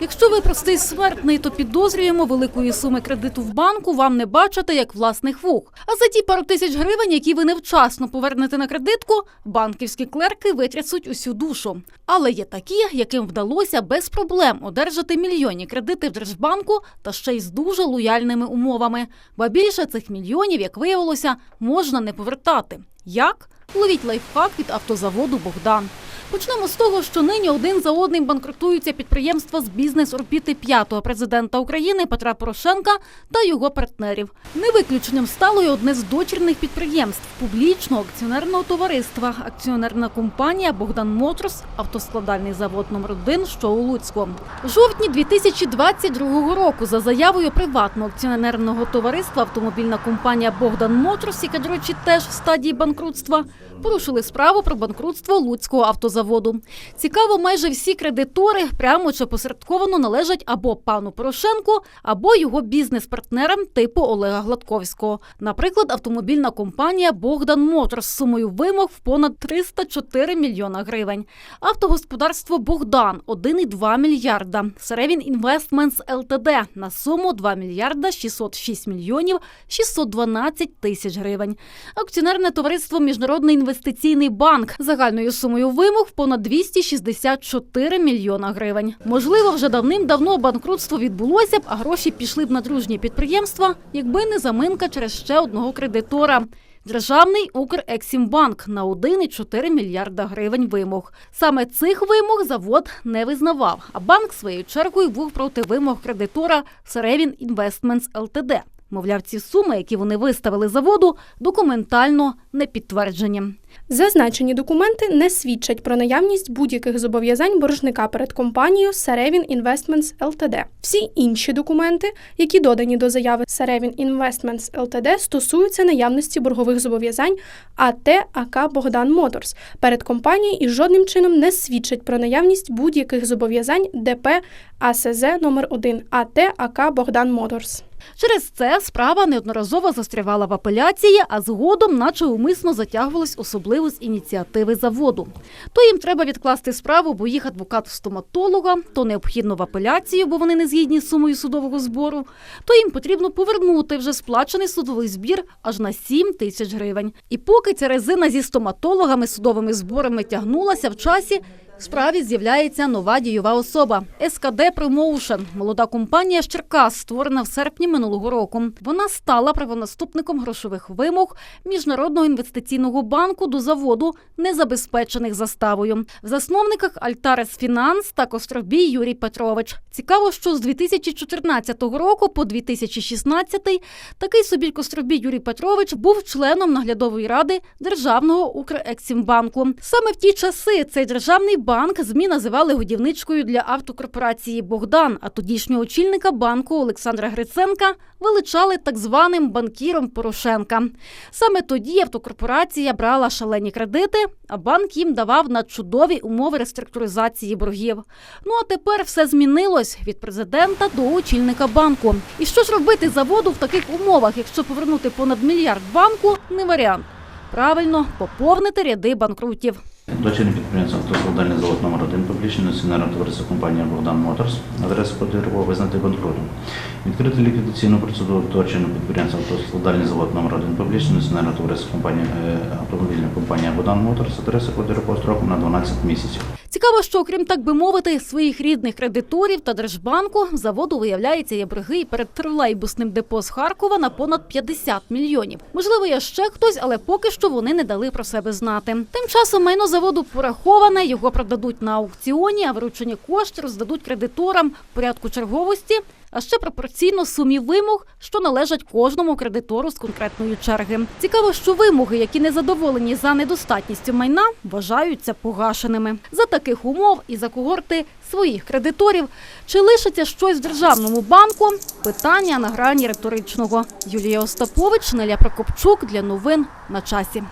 Якщо ви простий смертний, то підозрюємо великої суми кредиту в банку вам не бачите як власних вух. А за ті пару тисяч гривень, які ви невчасно повернете на кредитку, банківські клерки витрясуть усю душу. Але є такі, яким вдалося без проблем одержати мільйонні кредити в Держбанку та ще й з дуже лояльними умовами. Ба більше цих мільйонів, як виявилося, можна не повертати. Як? Ловіть лайфхак від автозаводу Богдан. Почнемо з того, що нині один за одним банкрутуються підприємства з бізнес-орбіти п'ятого президента України Петра Порошенка та його партнерів. Не виключенням стало й одне з дочірних підприємств публічного акціонерного товариства, акціонерна компанія Богдан Моторс, автоскладальний завод номер 1 що у Луцьку. У жовтні 2022 року за заявою приватного акціонерного товариства автомобільна компанія Богдан Моторс, яка, до речі, теж в стадії банкрутства, порушили справу про банкрутство Луцького автозаводу. Цікаво, майже всі кредитори прямо чи посередковано належать або пану Порошенку, або його бізнес-партнерам типу Олега Гладковського. Наприклад, автомобільна компанія Богдан Моторс з сумою вимог в понад 304 мільйона гривень. Автогосподарство Богдан 1,2 мільярда. Серевін Інвестментс ЛТД на суму 2 мільярда 606 мільйонів 612 тисяч гривень. Акціонерне товариство Міжнародний інвестиційний банк загальною сумою вимог понад 264 мільйона гривень. Можливо, вже давним-давно банкрутство відбулося б, а гроші пішли б на дружні підприємства, якби не заминка через ще одного кредитора. Державний Укрексімбанк на 1,4 мільярда гривень вимог. Саме цих вимог завод не визнавав, а банк своєю чергою був проти вимог кредитора Серевін Інвестментс ЛТД. Мовляв, ці суми, які вони виставили заводу, документально не підтверджені. Зазначені документи не свідчать про наявність будь-яких зобов'язань боржника перед компанією Sarevin Investments Ltd. Всі інші документи, які додані до заяви Sarevin Investments Ltd, стосуються наявності боргових зобов'язань АТ АК Богдан Моторс перед компанією і жодним чином не свідчать про наявність будь-яких зобов'язань ДП АСЗ номер 1 АТ АК Богдан Моторс. Через це справа неодноразово застрявала в апеляції, а згодом, наче умисно затягувалась особливо з ініціативи заводу. То їм треба відкласти справу, бо їх адвокат стоматолога, то необхідно в апеляцію, бо вони не згідні з сумою судового збору, то їм потрібно повернути вже сплачений судовий збір аж на 7 тисяч гривень. І поки ця резина зі стоматологами, судовими зборами тягнулася в часі. Справі з'являється нова дієва особа СКД Промоушен, молода компанія з Черкас, створена в серпні минулого року. Вона стала правонаступником грошових вимог міжнародного інвестиційного банку до заводу, не забезпечених заставою. В засновниках Альтарес Фінанс та Костробій Юрій Петрович. Цікаво, що з 2014 року по 2016 такий собі Костробій Юрій Петрович був членом наглядової ради Державного Укрексімбанку. Саме в ті часи цей державний банк ЗМІ називали годівничкою для автокорпорації Богдан, а тодішнього очільника банку Олександра Гриценка величали так званим банкіром Порошенка. Саме тоді автокорпорація брала шалені кредити, а банк їм давав на чудові умови реструктуризації боргів. Ну а тепер все змінилось від президента до очільника банку. І що ж робити заводу в таких умовах, якщо повернути понад мільярд банку, не варіант. Правильно, поповнити ряди банкрутів. Дочірнє підприємство «Автосолдальний завод номер 1 публічне акціонерне товариство компанія Богдан Моторс, адреса ПДРО визнати банкрутом. Відкрити ліквідаційну процедуру дочірнього підприємства «Автосолдальний завод номер 1 публічне акціонерне товариство компанія е, автомобільна компанія Богдан Моторс, адреса ПДРО строком на 12 місяців. Цікаво, що окрім так би мовити, своїх рідних кредиторів та Держбанку заводу виявляється є борги перед тролейбусним депо з Харкова на понад 50 мільйонів. Можливо, є ще хтось, але поки що вони не дали про себе знати. Тим часом майно заводу пораховане, його продадуть на аукціоні, а виручені кошти роздадуть кредиторам в порядку черговості. А ще пропорційно сумі вимог, що належать кожному кредитору з конкретної черги. Цікаво, що вимоги, які не задоволені за недостатністю майна, вважаються погашеними. За таких умов і за когорти своїх кредиторів чи лишиться щось в державному банку? Питання на грані риторичного. Юлія Остапович, Неля Прокопчук для новин на часі.